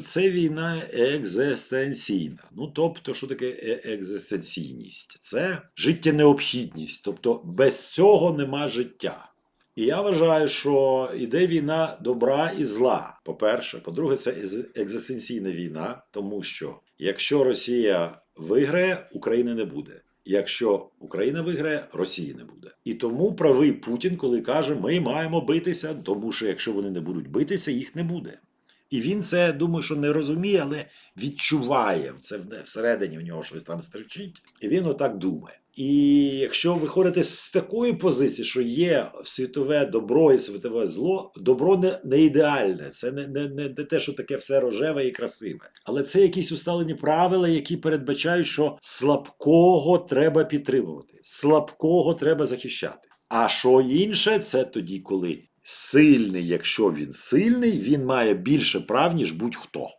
Це війна екзистенційна. Ну тобто, що таке е- екзистенційність? Це життєнеобхідність. Тобто без цього нема життя. І я вважаю, що іде війна добра і зла. По-перше, по-друге, це екзистенційна війна, тому що якщо Росія виграє, України не буде. Якщо Україна виграє, Росії не буде. І тому правий Путін, коли каже, ми маємо битися, тому що якщо вони не будуть битися, їх не буде. І він це думаю, що не розуміє, але відчуває. Це всередині в нього щось там стричить, і він отак думає. І якщо виходити з такої позиції, що є світове добро і світове зло, добро не, не ідеальне, це не, не, не те, що таке все рожеве і красиве. Але це якісь усталені правила, які передбачають, що слабкого треба підтримувати, слабкого треба захищати. А що інше, це тоді, коли сильний, якщо він сильний, він має більше прав, ніж будь-хто.